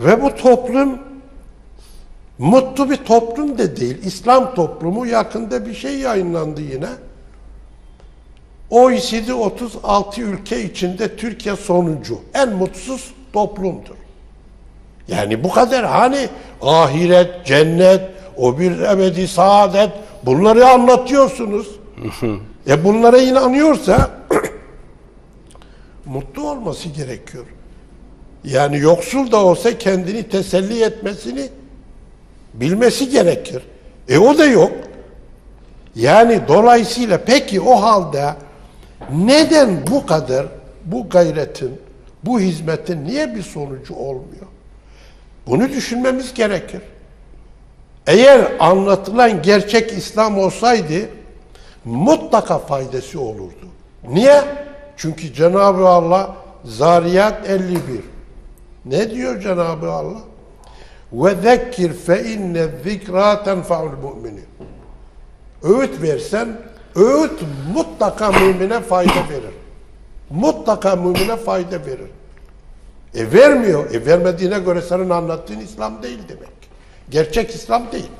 Ve bu toplum mutlu bir toplum da değil. İslam toplumu yakında bir şey yayınlandı yine. OECD 36 ülke içinde Türkiye sonuncu. En mutsuz toplumdur. Yani bu kadar hani ahiret, cennet, o bir ebedi saadet bunları anlatıyorsunuz. e bunlara inanıyorsa mutlu olması gerekiyor. Yani yoksul da olsa kendini teselli etmesini bilmesi gerekir. E o da yok. Yani dolayısıyla peki o halde neden bu kadar bu gayretin, bu hizmetin niye bir sonucu olmuyor? Bunu düşünmemiz gerekir. Eğer anlatılan gerçek İslam olsaydı mutlaka faydası olurdu. Niye? Çünkü Cenab-ı Allah Zariyat 51 ne diyor Cenab-ı Allah? Ve zekkir fe inne zikra tenfa'ul müminin. Öğüt versen, öğüt mutlaka mümine fayda verir. Mutlaka mümine fayda verir. E vermiyor. E vermediğine göre senin anlattığın İslam değil demek. Gerçek İslam değil.